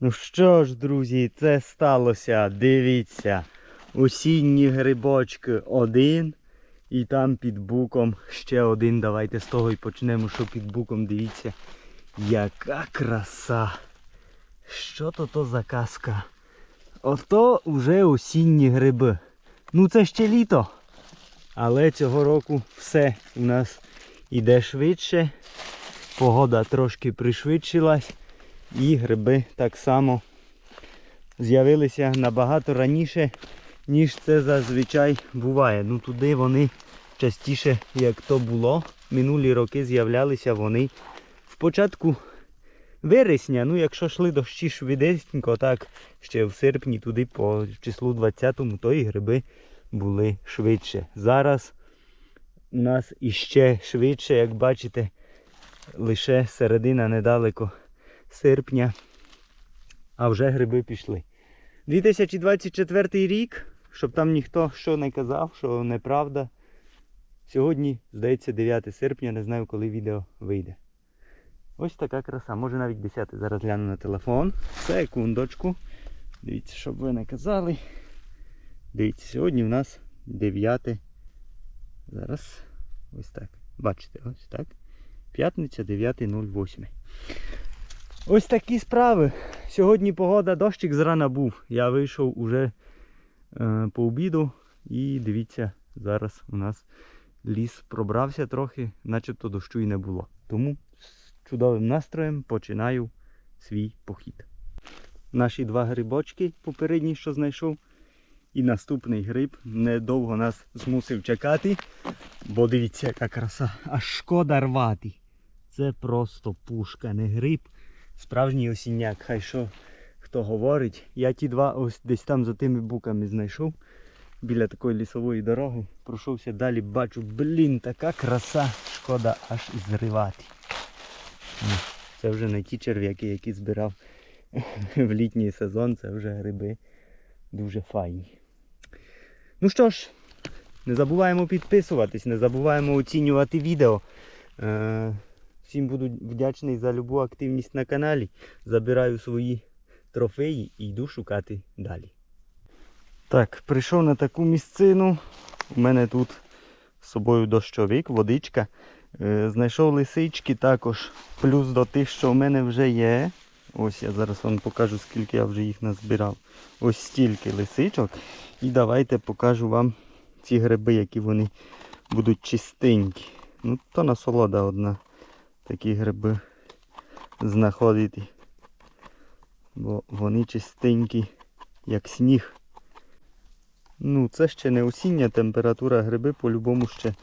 Ну що ж, друзі, це сталося. Дивіться. Осінні грибочки один. І там під буком ще один. Давайте з того і почнемо, що під буком дивіться. Яка краса. Що то то за казка? Ото вже осінні гриби. Ну це ще літо. Але цього року все у нас іде швидше. Погода трошки пришвидшилась. І гриби так само з'явилися набагато раніше, ніж це зазвичай буває. Ну туди вони частіше, як то було. Минулі роки з'являлися вони в початку вересня. Ну, якщо йшли дощі швиденько, так ще в серпні туди по числу 20-му, то і гриби були швидше. Зараз у нас іще швидше, як бачите, лише середина недалеко серпня, а вже гриби пішли. 2024 рік, щоб там ніхто що не казав, що неправда. Сьогодні, здається, 9 серпня, не знаю, коли відео вийде. Ось така краса, може навіть 10. Зараз гляну на телефон. Секундочку. Дивіться, щоб ви не казали. Дивіться, сьогодні у нас 9. Зараз ось так. Бачите, ось так. П'ятниця 9.08. Ось такі справи. Сьогодні погода, дощик зрана був. Я вийшов уже е, по обіду і дивіться, зараз у нас ліс пробрався трохи, начебто дощу і не було. Тому з чудовим настроєм починаю свій похід. Наші два грибочки попередні, що знайшов. І наступний гриб недовго нас змусив чекати. Бо дивіться, яка краса. Аж шкода рвати. Це просто пушка, не гриб. Справжній осінняк. Хай що хто говорить. Я ті два ось десь там за тими буками знайшов. Біля такої лісової дороги. Пройшовся далі, бачу, блін, така краса. Шкода аж зривати. Це вже не ті черв'яки, які збирав в літній сезон, це вже гриби дуже файні. Ну що ж, не забуваємо підписуватись, не забуваємо оцінювати відео. Всім буду вдячний за любу активність на каналі. Забираю свої трофеї і йду шукати далі. Так, прийшов на таку місцину. У мене тут з собою дощовик, водичка. Е, знайшов лисички також. Плюс до тих, що в мене вже є. Ось я зараз вам покажу, скільки я вже їх назбирав. Ось стільки лисичок. І давайте покажу вам ці гриби, які вони будуть чистенькі. Ну, то насолода одна. Такі гриби знаходити. Бо вони чистенькі, як сніг. Ну, це ще не осіння температура, гриби по-любому ще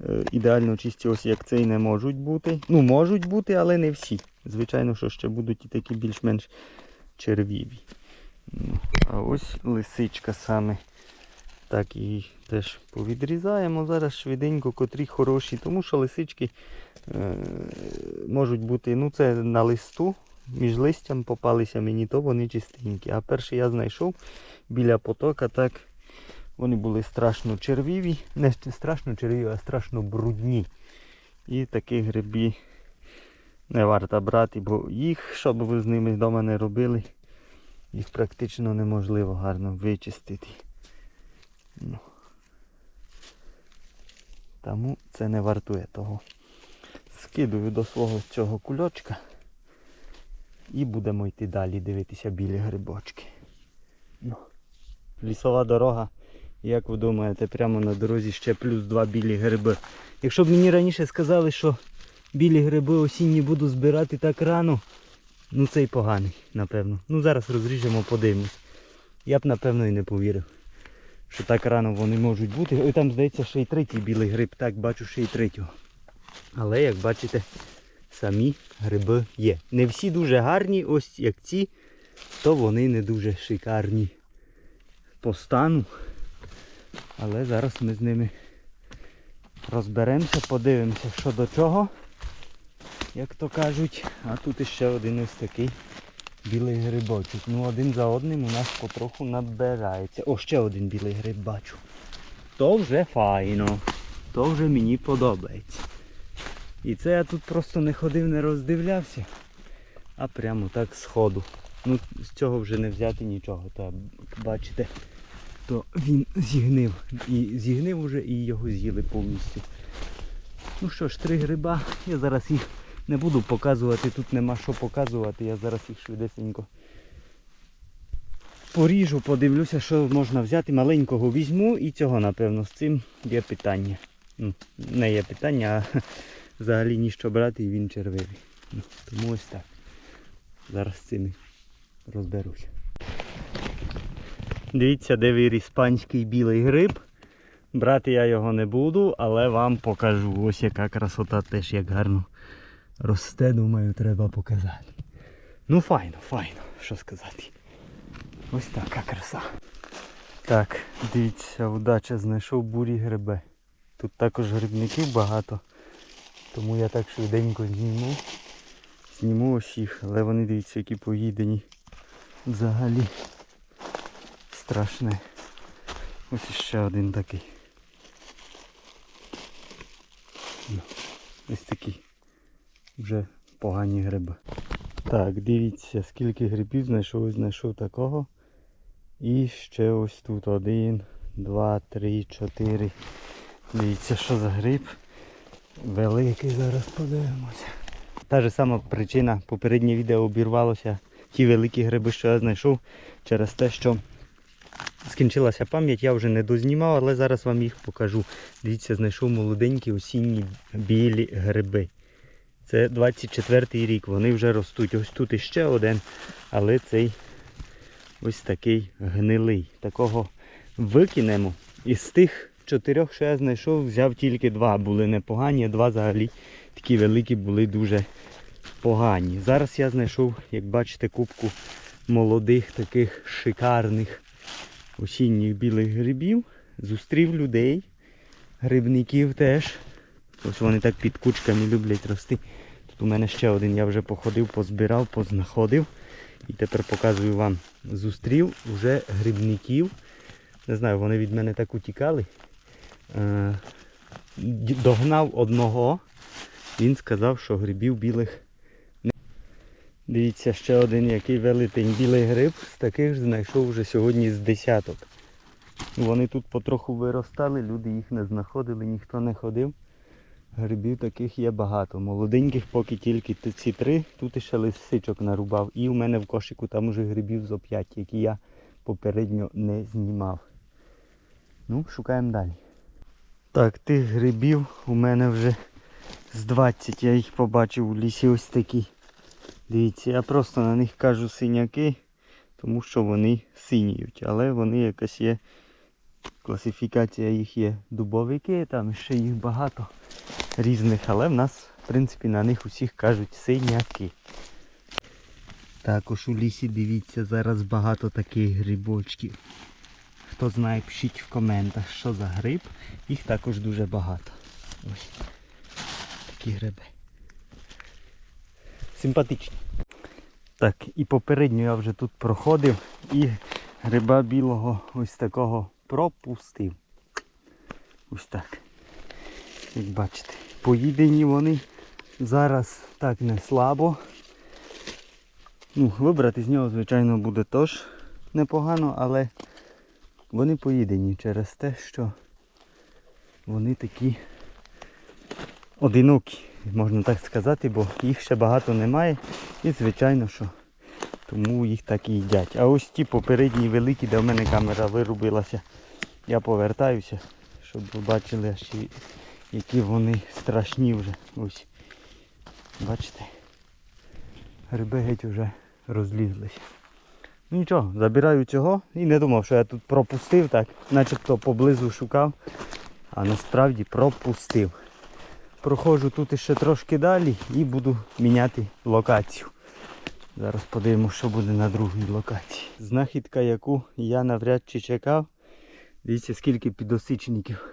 е, ідеально чисті, ось як цей не можуть бути. Ну, можуть бути, але не всі. Звичайно, що ще будуть і такі більш-менш червіві. Ну, А ось лисичка саме. Так її теж повідрізаємо зараз швиденько, котрі хороші, тому що лисички е, можуть бути, ну це на листу, між листям попалися мені, то вони чистенькі. А перший я знайшов біля потока, так вони були страшно червіві. Не страшно червіві, а страшно брудні. І такі гриби не варто брати, бо їх, що б ви з ними вдома не робили, їх практично неможливо гарно вичистити. Ну. Тому це не вартує того. Скидую до свого цього кульочка і будемо йти далі дивитися білі грибочки. Ну. Лісова дорога, як ви думаєте, прямо на дорозі ще плюс два білі гриби. Якщо б мені раніше сказали, що білі гриби осінні буду збирати так рано, ну це й поганий, напевно. Ну зараз розріжемо, подивимось. Я б напевно і не повірив, що так рано вони можуть бути. Ой, там здається ще й третій білий гриб, так бачу ще й третього. Але як бачите, самі гриби є. Не всі дуже гарні, ось як ці, то вони не дуже шикарні по стану. Але зараз ми з ними розберемося, подивимося, що до чого, як то кажуть. А тут іще один ось такий білий грибочок. Ну один за одним у нас потроху набирається. О, ще один білий гриб бачу. То вже файно. То вже мені подобається. І це я тут просто не ходив, не роздивлявся, а прямо так з ходу Ну, з цього вже не взяти нічого. Та бачите, то він зігнив. І зігнив уже і його з'їли повністю. Ну що ж, три гриба. Я зараз їх не буду показувати, тут нема що показувати, я зараз їх швидесенько поріжу, подивлюся, що можна взяти. Маленького візьму і цього, напевно, з цим є питання. Ну, не є питання, а взагалі ніщо брати і він червивий. Ну, тому ось так. Зараз з цими розберусь. Дивіться, де виріс панський білий гриб. Брати я його не буду, але вам покажу. Ось яка красота теж як гарно росте, думаю, треба показати. Ну файно, файно, що сказати. Ось така краса. Так, дивіться, удача знайшов бурі гриби. Тут також грибників багато, тому я так швиденько зніму. Зніму ось їх, але вони дивіться, які поїдені. Взагалі страшне. Ось ще один такий. Ну, Ось такі вже погані гриби. Так, дивіться, скільки грибів знайшов, знайшов такого. І ще ось тут один, два, три, чотири. Дивіться, що за гриб. Великий, зараз подивимося. Та ж сама причина, попереднє відео обірвалося. Ті великі гриби, що я знайшов, через те, що скінчилася пам'ять, я вже не дознімав, але зараз вам їх покажу. Дивіться, знайшов молоденькі осінні білі гриби. Це 24-й рік, вони вже ростуть. Ось тут іще один, але цей ось такий гнилий. Такого викинемо. Із тих чотирьох, що я знайшов, взяв тільки два. Були непогані, а два взагалі такі великі були дуже погані. Зараз я знайшов, як бачите, кубку молодих таких шикарних осінніх білих грибів. Зустрів людей, грибників теж. Ось вони так під кучками люблять рости. Тут у мене ще один, я вже походив, позбирав, познаходив. І тепер показую вам. Зустрів вже грибників. Не знаю, вони від мене так утікали. Е, Догнав одного. Він сказав, що грибів білих не. Дивіться, ще один який велетень білий гриб. З таких ж знайшов вже сьогодні з десяток. Вони тут потроху виростали, люди їх не знаходили, ніхто не ходив. Грибів таких є багато. Молоденьких поки тільки ці три, тут ще лисичок нарубав. І у мене в кошику там уже грибів зо п'ять, які я попередньо не знімав. Ну, шукаємо далі. Так, тих грибів у мене вже з 20. Я їх побачив у лісі ось такі. Дивіться, я просто на них кажу синяки, тому що вони синіють. Але вони якась є. Класифікація їх є дубовики, там ще їх багато різних, але в нас, в принципі, на них усіх кажуть синяки. Також у лісі дивіться, зараз багато таких грибочків. Хто знає, пишіть в коментах, що за гриб. Їх також дуже багато. Ось такі гриби. Симпатичні. Так, і попередньо я вже тут проходив і гриба білого ось такого пропустив. Ось так. Як бачите, поїдені вони зараз так не слабо. Ну, вибрати з нього, звичайно, буде теж непогано, але вони поїдені через те, що вони такі одинокі, можна так сказати, бо їх ще багато немає. І звичайно, що тому їх так і їдять. А ось ті попередні великі, де в мене камера вирубилася, я повертаюся, щоб ви бачили, і- які вони страшні вже. Ось. Бачите? Гриби геть вже розлізлися. Ну нічого, забираю цього і не думав, що я тут пропустив так, начебто поблизу шукав, а насправді пропустив. Проходжу тут ще трошки далі і буду міняти локацію. Зараз подивимося, що буде на другій локації. Знахідка, яку я навряд чи чекав. Дивіться, скільки підосичників.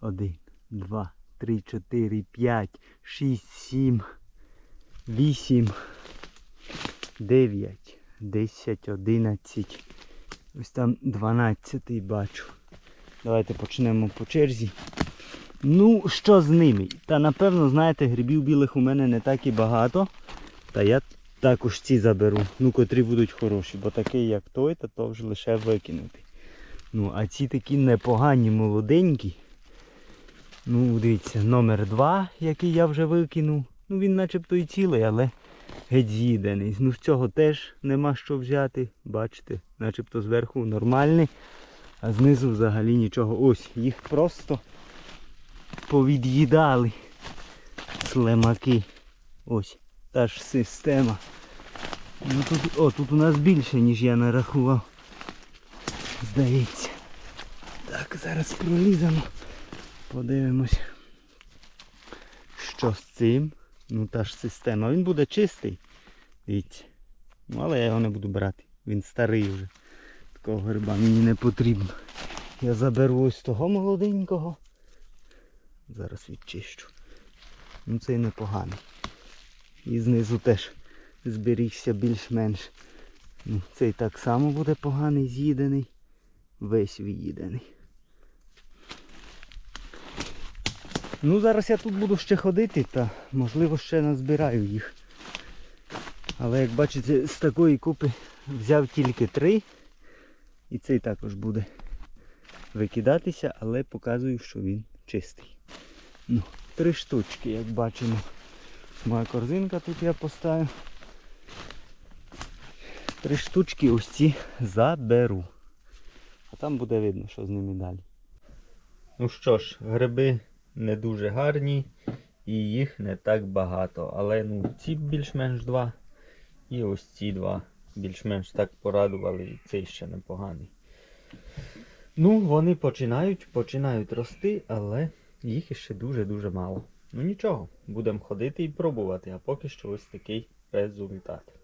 Один, два, три, чотири, п'ять, шість, сім, вісім, дев'ять, десять, одинадцять. Ось там дванадцятий бачу. Давайте почнемо по черзі. Ну, що з ними? Та напевно, знаєте, грибів білих у мене не так і багато. Та я також ці заберу. Ну, котрі будуть хороші, бо такий, як той, то, то вже лише викинути. Ну, а ці такі непогані, молоденькі. Ну, дивіться, номер 2, який я вже викинув. Ну він начебто і цілий, але геть з'їдений. Ну з цього теж нема що взяти. Бачите, начебто зверху нормальний, а знизу взагалі нічого. Ось, їх просто повід'їдали слимаки. Ось, та ж система. Ну тут, о, тут у нас більше, ніж я нарахував. Здається. Так, зараз проліземо. Подивимось. Що з цим? Ну та ж система. Він буде чистий. Дивіться. Ну, але я його не буду брати. Він старий вже. Такого гриба мені не потрібно. Я заберу ось того молоденького. Зараз відчищу. Ну цей непоганий. І знизу теж зберігся більш-менш. Ну, цей так само буде поганий, з'їдений. Весь від'їдений. Ну, зараз я тут буду ще ходити та можливо ще назбираю їх. Але як бачите, з такої купи взяв тільки три. І цей також буде викидатися, але показую, що він чистий. Ну, три штучки, як бачимо. Моя корзинка тут я поставив. Три штучки ось ці заберу. А там буде видно, що з ними далі. Ну що ж, гриби не дуже гарні і їх не так багато. Але ну, ці більш-менш два. І ось ці два більш-менш так порадували, і цей ще непоганий. Ну, вони починають, починають рости, але їх іще дуже-дуже мало. Ну нічого, будемо ходити і пробувати, а поки що ось такий результат.